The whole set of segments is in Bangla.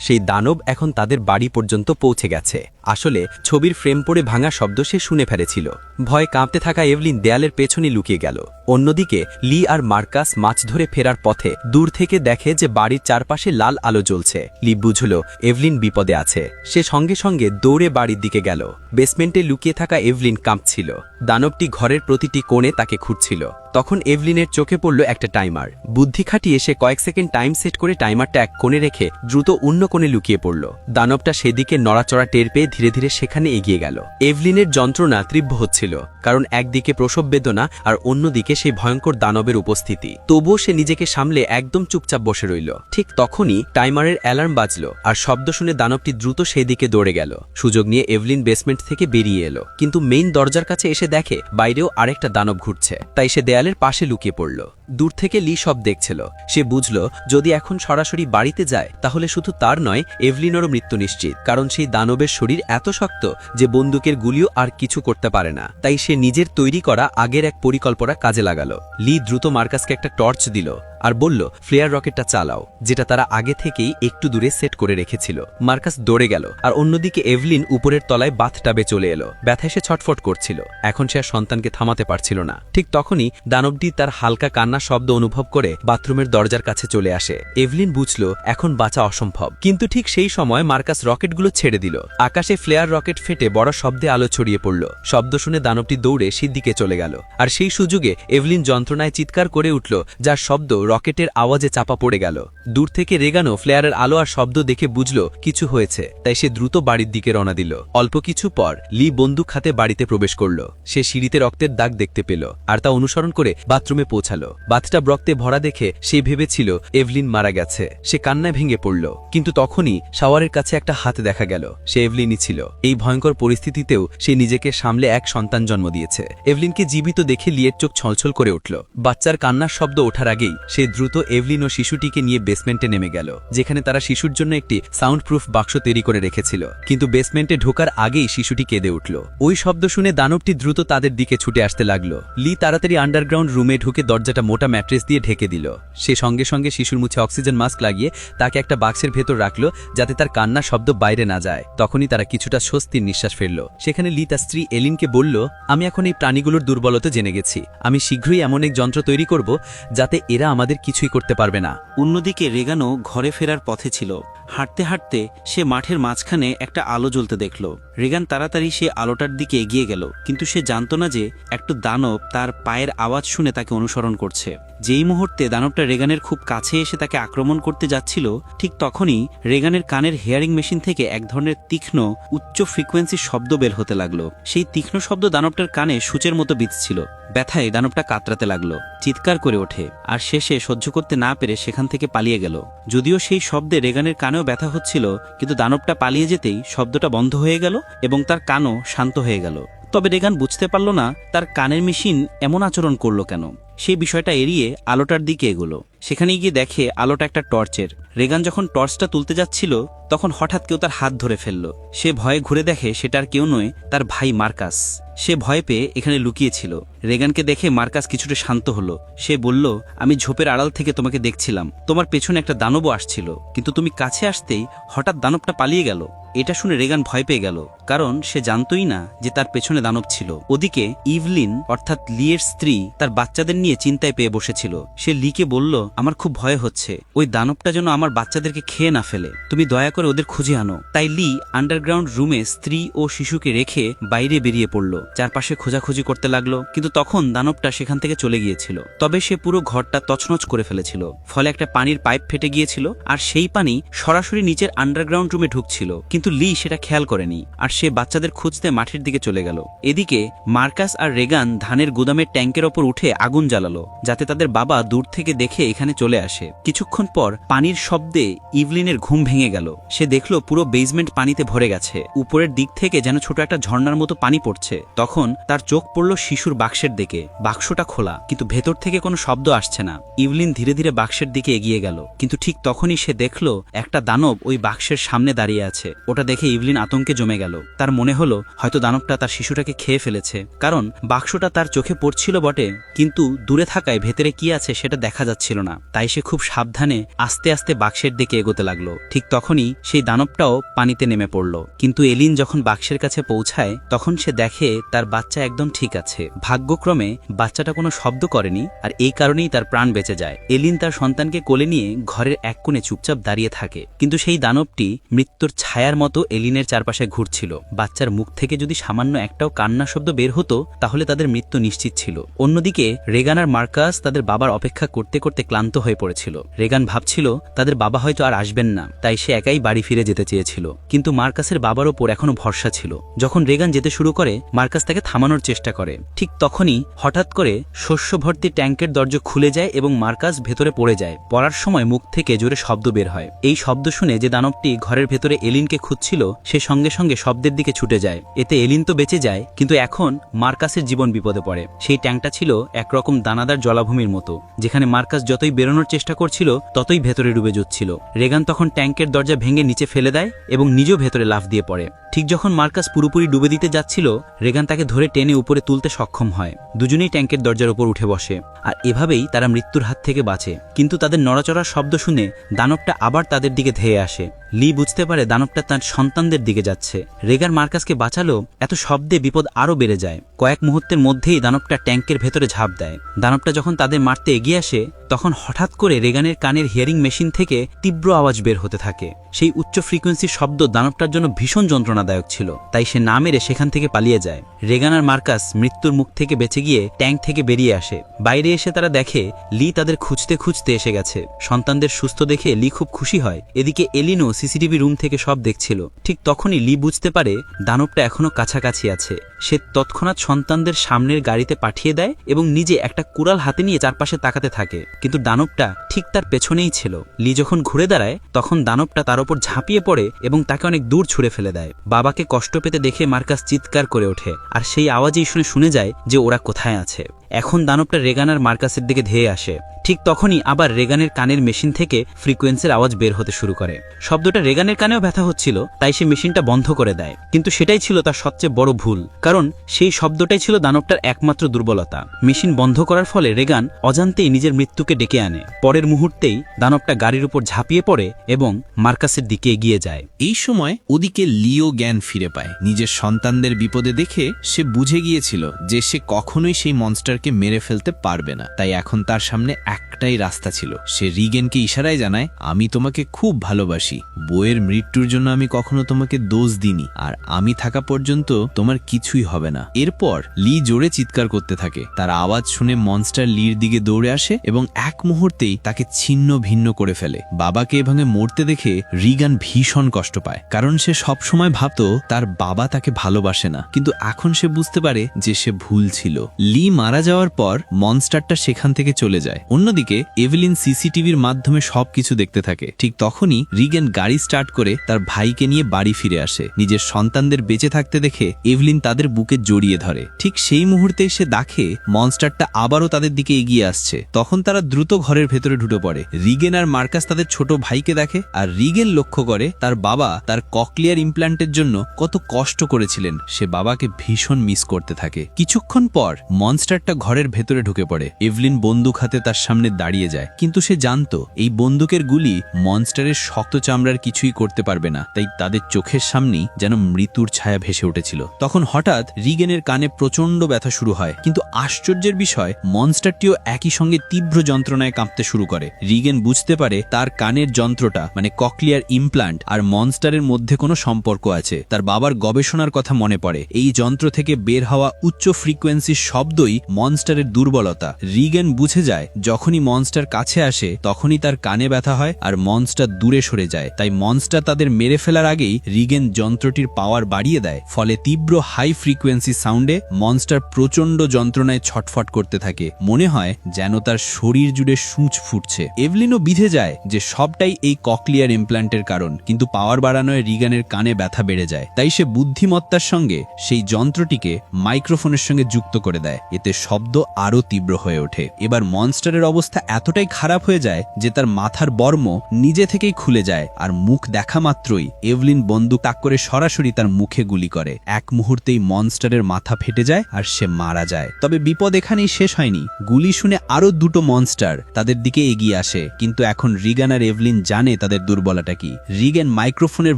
সেই দানব এখন তাদের বাড়ি পর্যন্ত পৌঁছে গেছে। আসলে ছবির ফ্রেম পড়ে ভাঙা শব্দ সে শুনে ফেলেছিল। ভয় কাঁপতে থাকা এভলিন দেয়ালের পেছনে লুকিয়ে গেল। অন্যদিকে, লি আর মার্কাস মাছ ধরে ফেরার পথে দূর থেকে দেখে যে বাড়ির চারপাশে লাল আলো জ্বলছে। লি বুঝল, এভলিন বিপদে আছে। সে সঙ্গে সঙ্গে দৌড়ে বাড়ির দিকে গেল। বেসমেন্টে লুকিয়ে থাকা এভলিন কাঁপছিল। দানবটি ঘরের প্রতিটি কোণে তাকে খুঁজছিল তখন এভলিনের চোখে পড়ল একটা টাইমার। বুদ্ধি খাটিয়ে সে কয়েক সেকেন্ড টাইম সেট করে টাইমারটা এক কোণে রেখে দ্রুত অন্য কোণে লুকিয়ে পড়ল। দানবটা সেদিকে নড়াচড়া টের পেয়ে ধীরে ধীরে সেখানে এগিয়ে গেল। এভলিনের যন্ত্রণা তীব্র হচ্ছিল, কারণ একদিকে প্রসব বেদনা আর অন্যদিকে সেই ভয়ঙ্কর দানবের উপস্থিতি। তবুও সে নিজেকে সামলে একদম চুপচাপ বসে রইল। ঠিক তখনই টাইমারের অ্যালার্ম বাজল আর শব্দ শুনে দানবটি দ্রুত সেদিকে দৌড়ে গেল। সুযোগ নিয়ে এভলিন বেসমেন্ট থেকে বেরিয়ে এলো, কিন্তু মেইন দরজার কাছে এসে দেখে বাইরেও আরেকটা দানব ঘুরছে। তাই সে দেয়ালের পাশে লুকিয়ে পড়ল। দূর থেকে লি সব দেখছিল। সে বুঝল, যদি এখন সরাসরি বাড়িতে যায়, তাহলে শুধু তার নয়, এভলিনরও মৃত্যু নিশ্চিত, কারণ সেই দানবের শরীর এত শক্ত যে বন্দুকের গুলিও আর কিছু করতে পারে না। তাই সে নিজের তৈরি করা আগের এক পরিকল্পনা কাজে লাগালো। লি দ্রুত মার্কাসকে একটা টর্চ দিল। আর বলল, ফ্লেয়ার রকেটটা চালাও। যেটা তারা আগে থেকেই একটু দূরে সেট করে রেখেছিল। মার্কাস দৌড়ে গেল, আর অন্যদিকে এভলিন উপরের তলায় বাথটাবে চলে এলো। ব্যথায় সে ছটফট করছিল। এখন সে আর সন্তানকে থামাতে পারছিল না। ঠিক তখনই দানবটি তার হালকা কান্না শব্দ অনুভব করে বাথরুমের দরজার কাছে চলে আসে। এভলিন বুঝল, এখন বাঁচা অসম্ভব। কিন্তু ঠিক সেই সময় মার্কাস রকেটগুলো ছেড়ে দিল। আকাশে ফ্লেয়ার রকেট ফেটে বড় শব্দে আলো ছড়িয়ে পড়ল। শব্দ শুনে দানবটি দৌড়ে সিদ্দিকে চলে গেল। আর সেই সুযোগে এভলিন যন্ত্রণায় চিৎকার করে উঠল, যার শব্দ রকেটের আওয়াজে চাপা পড়ে গেল। দূর থেকে রেগানো ফ্লেয়ারের আলো আর শব্দ দেখে বুঝল কিছু হয়েছে, তাই সে দ্রুত বাড়ির দিকে রওনা দিল। অল্প কিছু পর লি বন্দুক হাতে বাড়িতে প্রবেশ করল। সে সিঁড়িতে রক্তের দাগ দেখতে পেল আর তা অনুসরণ করে বাথরুমে পৌঁছালো। বাথটাব রক্তে ভরা দেখে সে ভেবেছিল এভলিন মারা গেছে। সে কান্নায় ভেঙে পড়ল, কিন্তু তখনই শাওয়ারের কাছে একটা হাত দেখা গেল। সে এভলিনই ছিল। এই ভয়ঙ্কর পরিস্থিতিতেও সে নিজেকে সামলে এক সন্তান জন্ম দিয়েছে। এভলিনকে জীবিত দেখে লিয়ের চোখ ছলছল করে উঠল। বাচ্চার কান্নার শব্দ ওঠার আগেই সে দ্রুত এভলিন ও শিশুটিকে নিয়ে বেসমেন্টে নেমে গেল, যেখানে তারা শিশুর জন্য একটি সাউন্ড প্রুফ বাক্স তৈরি করে রেখেছিল। কিন্তু বেসমেন্টে ঢোকার আগেই শিশুটি কেঁদে উঠল। ওই শব্দ শুনে দানবটি দ্রুত তাদের দিকে ছুটে আসতে লাগল। লি তাড়াতাড়ি আন্ডারগ্রাউন্ড রুমে ঢুকে দরজাটা মোটা ম্যাট্রেস দিয়ে ঢেকে দিল। সে সঙ্গে সঙ্গে শিশুর মুছে অক্সিজেন মাস্ক লাগিয়ে তাকে একটা বাক্সের ভেতর রাখল, যাতে তার কান্না শব্দ বাইরে না যায়। তখনই তারা কিছুটা স্বস্তির নিঃশ্বাস ফেলল। সেখানে লি তার স্ত্রী এলিনকে বলল, আমি এখন এই প্রাণীগুলোর দুর্বলতা জেনে গেছি। আমি শীঘ্রই এমন এক যন্ত্র তৈরি করব, যাতে এরা আমাদের কিছুই করতে পারবে না। অন্যদিকে রেগানো ঘরে ফেরার পথে ছিল। হাঁটতে হাঁটতে সে মাঠের মাঝখানে একটা আলো জ্বলতে দেখল। রেগান তাড়াতাড়ি সে আলোটার দিকে এগিয়ে গেল, কিন্তু সে জানত না যে একটু দানব তার পায়ের আওয়াজ শুনে তাকে অনুসরণ করছে। যেই মুহূর্তে দানবটা রেগানের খুব কাছে এসে তাকে আক্রমণ করতে যাচ্ছিল, ঠিক তখনই রেগানের কানের হেয়ারিং মেশিন থেকে এক ধরনের তীক্ষ্ণ, উচ্চ ফ্রিকোয়েন্সির শব্দ বের হতে লাগল। সেই তীক্ষ্ণ শব্দ দানবটার কানে সূচের মতো বিঁধছিল। ব্যথায় দানবটা কাতরাতে লাগল, চিৎকার করে ওঠে, আর শেষে সহ্য করতে না পেরে সেখান থেকে পালিয়ে গেল। যদিও সেই শব্দে রেগানের কানেও ব্যথা হচ্ছিল, কিন্তু দানবটা পালিয়ে যেতেই শব্দটা বন্ধ হয়ে গেল এবং তার কানও শান্ত হয়ে গেল। তবে রেগান বুঝতে পারল না তার কানের মেশিন এমন আচরণ করল কেন। সেই বিষয়টা এড়িয়ে আলোটার দিকে এগোলো। সেখানে গিয়ে দেখে আলোটা একটা টর্চের। রেগান যখন টর্চটা তুলতে যাচ্ছিল, তখন হঠাৎ কেউ তার হাত ধরে ফেলল। সে ভয়ে ঘুরে দেখে সেটার কেউ নয়, তার ভাই মার্কাস। সে ভয় পেয়ে এখানে লুকিয়েছিল। রেগানকে দেখে মার্কাস কিছুটা শান্ত হলো। সে বলল, আমি ঝোপের আড়াল থেকে তোমাকে দেখছিলাম। তোমার পেছনে একটা দানবও আসছিল। কিন্তু তুমি কাছে আসতেই হঠাৎ দানবটা পালিয়ে গেল। এটা শুনে রেগান ভয় পেয়ে গেল, কারণ সে জানতই না যে তার পেছনে দানব ছিল। ওদিকে ইভলিন, অর্থাৎ লিয়ের স্ত্রী, তার বাচ্চাদের নিয়ে চিন্তায় পেয়ে বসেছিল। সে লিকে বলল, আমার খুব ভয় হচ্ছে। ওই দানবটা যেন আমার বাচ্চাদেরকে খেয়ে না ফেলে। তুমি দয়া করে ওদের খুঁজে আনো। তাই লি আন্ডারগ্রাউন্ড রুমে স্ত্রী ও শিশুকে রেখে বাইরে বেরিয়ে পড়ল। চারপাশে খোঁজাখুঁজি করতে লাগল, কিন্তু তখন দানবটা সেখান থেকে চলে গিয়েছিল। তবে সে পুরো ঘরটা তছনছ করে ফেলেছিল। ফলে একটা পানির পাইপ ফেটে গিয়েছিল, আর সেই পানি সরাসরি নিচের আন্ডারগ্রাউন্ড রুমে ঢুকছিল। কিন্তু লি সেটা খেয়াল করেনি, আর সে বাচ্চাদের খুঁজতে মাঠের দিকে চলে গেল। এদিকে, মার্কাস আর রেগান ধানের গুদামের ট্যাঙ্কের ওপর উঠে আগুন জ্বালালো, যাতে তাদের বাবা দূর থেকে দেখে এখানে চলে আসে। কিছুক্ষণ পর পানির শব্দে ইভলিনের ঘুম ভেঙে গেল। সে দেখল পুরো বেসমেন্ট পানিতে ভরে গেছে। উপরের দিক থেকে যেন ছোট একটা ঝর্ণার মতো পানি পড়ছে। তখন তার চোখ পড়ল শিশুর বাক্সের দিকে। বাক্সটা খোলা, কিন্তু ভেতর থেকে কোনো শব্দ আসছে না। ইভলিন ধীরে ধীরে বাক্সের দিকে এগিয়ে গেল, কিন্তু ঠিক তখনই সে দেখল একটা দানব ওই বাক্সের সামনে দাঁড়িয়ে আছে। ওটা দেখে ইভলিন আতঙ্কে জমে গেল। তার মনে হলো, হয়তো দানবটা তার শিশুটাকে খেয়ে ফেলেছে। কারণ বাক্সটা তার চোখে পড়ছিল বটে, কিন্তু দূরে থাকায় ভেতরে কি আছে সেটা দেখা যাচ্ছিল না। তাই সে খুব সাবধানে আস্তে আস্তে বাক্সের দিকে এগোতে লাগল। ঠিক তখনই সেই দানবটাও পানিতে নেমে পড়ল। কিন্তু এলিন যখন বাক্সের কাছে পৌঁছায়, তখন সে দেখে তার বাচ্চা একদম ঠিক আছে। ভাগ্যক্রমে বাচ্চাটা কোনো শব্দ করেনি, আর এই কারণেই তার প্রাণ বেঁচে যায়। এলিন তার সন্তানকে কোলে নিয়ে ঘরের এক কোণে চুপচাপ দাঁড়িয়ে থাকে। কিন্তু সেই দানবটি মৃত্যুর ছায়ার মতো এলিনের চারপাশে ঘুরছিল। বাচ্চার মুখ থেকে যদি সামান্য একটাও কান্না শব্দ বের হতো, তাহলে তাদের মৃত্যু নিশ্চিত ছিল। অন্যদিকে, রেগান আর মার্কাস তাদের বাবার অপেক্ষা করতে করতে ক্লান্ত হয়ে পড়েছিল। রেগান ভাবছিল, তাদের বাবা হয়তো আর আসবেন না, তাই সে একাই বাড়ি ফিরে যেতে চেয়েছিল। কিন্তু মার্কাসের বাবার ওপর এখনও ভরসা ছিল। যখন রেগান যেতে শুরু করে, মার্কাস তাকে থামানোর চেষ্টা করে। ঠিক তখনই, হঠাৎ করে শস্য ভর্তি ট্যাঙ্কের দরজা খুলে যায় এবং মার্কাস ভেতরে পড়ে যায়। পড়ার সময় মুখ থেকে জোরে শব্দ বের হয়। এই শব্দ শুনে যে দানবটি ঘরের ভেতরে এলিনকে খুঁজছিল সে সঙ্গে সঙ্গে শব্দের দিকে ছুটে যায়। এতে এলিন তো বেঁচে যায়, কিন্তু এখন মার্কাসের জীবন বিপদে পড়ে। সেই ট্যাঙ্কটা ছিল একরকম দানাদার জলাভূমির মতো, যেখানে মার্কাস যতই বেরোনোর চেষ্টা করছিল, ততই ভেতরে ডুবে যাচ্ছিল রেগান তখন ট্যাঙ্কের দরজা ভেঙে নিচে ফেলে দেয় এবং নিজেও ভেতরে লাফ দিয়ে পড়ে। ঠিক যখন মার্কাস পুরোপুরি ডুবে দিতে যাচ্ছিল, রেগান তাকে ধরে টেনে উপরে তুলতে সক্ষম হয়। দুজনেই ট্যাঙ্কের দরজার উপর উঠে বসে। আর এভাবেই তারা মৃত্যুর হাত থেকে বাঁচে। কিন্তু তাদের নড়াচড়ার শব্দ শুনে দানবটা আবার তাদের দিকে ধেয়ে আসে। লি বুঝতে পারে দানবটা তার সন্তানদের দিকে যাচ্ছে। রেগার মার্কাসকে বাঁচালো এত শব্দে বিপদ আরও বেড়ে যায়। কয়েক মুহূর্তের মধ্যেই দানবটা ট্যাঙ্কের ভেতরে ঝাঁপ দেয়। দানবটা যখন তাদের মারতে এগিয়ে আসে তখন হঠাৎ করে রেগানের কানের হিয়ারিং মেশিন থেকে তীব্র আওয়াজ বের হতে থাকে। সেই উচ্চ ফ্রিকোয়েন্সির শব্দ দানবটার জন্য ভীষণ যন্ত্রণাদায়ক ছিল, তাই সে না মেরে সেখান থেকে পালিয়ে যায়। রেগান আর মার্কাস মৃত্যুর মুখ থেকে বেঁচে গিয়ে ট্যাঙ্ক থেকে বেরিয়ে আসে। বাইরে এসে তারা দেখে, লি তাদের খুঁজতে খুঁজতে এসে গেছে। সন্তানদের সুস্থ দেখে লি খুব খুশি হয়। এদিকে এলিনো সিসিটিভি রুম থেকে সব দেখছিল। ঠিক তখনই লি বুঝতে পারে, দানবটা এখনও কাছাকাছি আছে। সে তৎক্ষণাৎ সন্তানদের সামনের গাড়িতে পাঠিয়ে দেয় এবং নিজে একটা কুড়াল হাতে নিয়ে চারপাশে তাকাতে থাকে। কিন্তু দানবটা ঠিক তার পেছনেই ছিল। লি যখন ঘুরে দাঁড়ায়, তখন দানবটা তার ওপর ঝাঁপিয়ে পড়ে এবং তাকে অনেক দূর ছুড়ে ফেলে দেয়। বাবাকে কষ্ট পেতে দেখে মার্কাস চিৎকার করে ওঠে আর সেই আওয়াজেই শুনে শুনে যায় যে ওরা কোথায় আছে। এখন দানবটা রেগানার মার্কাসের দিকে ধেয়ে আসে। ঠিক তখনই আবার রেগানের কানের মেশিন থেকে ফ্রিকোয়েন্সির আওয়াজ বের হতে শুরু করে। শব্দটা রেগানের কানেও ব্যথা হচ্ছিল, তাই সে মেশিনটা বন্ধ করে দেয়। কিন্তু সেটাই ছিল তার সবচেয়ে বড় ভুল, কারণ সেই শব্দটাই ছিল দানবটার একমাত্র দুর্বলতা। মেশিন বন্ধ করার ফলে রেগান অজান্তেই নিজের মৃত্যুকে ডেকে আনে। পরের মুহূর্তেই দানবটা গাড়ির উপর ঝাঁপিয়ে পড়ে এবং মার্কাসের দিকে এগিয়ে যায়। এই সময় ওদিকে লিও জ্ঞান ফিরে পায়। নিজের সন্তানদের বিপদে দেখে সে বুঝে গিয়েছিল যে সে কখনোই সেই মনস্টারকে মেরে ফেলতে পারবে না। তাই এখন তার সামনে একটাই রাস্তা ছিল। সে রিগেনকে ইশারায় জানায়, আমি তোমাকে খুব ভালোবাসি। বইয়ের মৃত্যুর জন্য আমি কখনো তোমাকে দোষ দিইনি। আর আমি থাকা পর্যন্ত তোমার কিছুই হবে না। এরপর লি জোরে চিৎকার করতে থাকে। তার আওয়াজ শুনে মনস্টার লির দিকে দৌড়ে আসে এবং এক মুহূর্তেই তাকে ছিন্ন ভিন্ন করে ফেলে। বাবাকে এভাবে মরতে দেখে রিগান ভীষণ কষ্ট পায়, কারণ সে সবসময় ভাবত তার বাবা তাকে ভালোবাসে না। কিন্তু এখন সে বুঝতে পারে যে সে ভুল ছিল। লি মারা যাওয়ার পর মনস্টারটা সেখান থেকে চলে যায়। অন্যদিকে, এভেলিন সিসিটিভির মাধ্যমে সবকিছু দেখতে থাকে। ঠিক তখনই রিগেন গাড়ি স্টার্ট করে তার ভাইকে নিয়ে বাড়ি ফিরে আসে। নিজের সন্তানদের বেঁচে থাকতে দেখে এভলিন তাদের বুকে জড়িয়ে ধরে। ঠিক সেই মুহূর্তে সে দেখে মনস্টারটা আবারও তাদের দিকে এগিয়ে আসছে। তখন তারা দ্রুত ঘরের ভেতরে ঢুকে পড়ে। রিগেন আর মার্কাস তাদের ছোট ভাইকে দেখে আর রিগেন লক্ষ্য করে তার বাবা তার ককলিয়ার ইমপ্ল্যান্টের জন্য কত কষ্ট করেছিলেন। সে বাবাকে ভীষণ মিস করতে থাকে। কিছুক্ষণ পর মনস্টারটা ঘরের ভেতরে ঢুকে পড়ে। এভলিন বন্দুক হাতে তার সামনে দাঁড়িয়ে যায়। কিন্তু সে জানতো, এই বন্দুকের গুলি মনস্টারের শক্ত চামড়ার কিছুই করতে পারবে না। তাই তাদের চোখের সামনেই যেন মৃত্যুর ছায়া ভেসে উঠেছিল। তখন হঠাৎ রিগেনের কানে প্রচণ্ড ব্যথা শুরু হয়। কিন্তু আশ্চর্যের বিষয়, মনস্টারটিও একই সঙ্গে তীব্র যন্ত্রণায় কাঁপতে শুরু করে। রিগেন বুঝতে পারে তার কানের যন্ত্রটা মানে ককলিয়ার ইমপ্লান্ট আর মনস্টারের মধ্যে কোনো সম্পর্ক আছে। তার বাবার গবেষণার কথা মনে পড়ে। এই যন্ত্র থেকে বের হওয়া উচ্চ ফ্রিকোয়েন্সির শব্দই মনস্টারের দুর্বলতা। রিগেন বুঝে যায়, যখনই মনস্টার কাছে আসে, তখনই তার কানে ব্যথা হয় আর মনস্টার দূরে সরে যায়। তাই মনস্টার তাদের মেরে ফেলার আগেই রিগেন যন্ত্রটির পাওয়ার বাড়িয়ে দেয়। ফলে তীব্র হাই ফ্রিকোয়েন্সি সাউন্ডে মনস্টার প্রচণ্ড যন্ত্রণায় ছটফট করতে থাকে। মনে হয় যেন তার শরীর জুড়ে সূচ ফুটছে। এভলিনও বিধে যায় যে সবটাই এই ককলিয়ার ইমপ্ল্যান্টের কারণ, কিন্তু পাওয়ার বাড়ানোয় রিগানের কানে ব্যথা বেড়ে যায়। তাই সে বুদ্ধিমত্তার সঙ্গে সেই যন্ত্রটিকে মাইক্রোফোনের সঙ্গে যুক্ত করে দেয়। এতে শব্দ আরও তীব্র হয়ে ওঠে। এবার মনস্টারের অবস্থা এতটাই খারাপ হয়ে যায় যে তার মাথার বর্ম নিজে থেকেই খুলে যায়, আর মুখ দেখা মাত্রই এভলিন বন্দুক তাক করে সরাসরি তার মুখে গুলি করে। এক মুহূর্তেই মনস্টারের মাথা ফেটে যায় আর সে মারা যায়। তবে বিপদ এখানেই শেষ হয়নি। গুলি শুনে আরও দুটো মনস্টার তাদের দিকে এগিয়ে আসে, কিন্তু এখন রিগান আর এভলিন জানে তাদের দুর্বলতা কি। রিগান মাইক্রোফোনের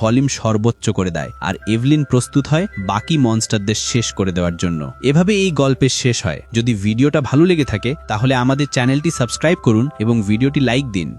ভলিউম সর্বোচ্চ করে দেয়, আর এভলিন প্রস্তুত হয় বাকি মনস্টারদের শেষ করে দেওয়ার জন্য। এভাবে এই গল্পের শেষ হয়। যদি ভিডিওটা ভালো লেগে থাকে, তাহলে আমাদের চ্যানেলটি সাবস্ক্রাইব করুন এবং ভিডিওটি লাইক দিন।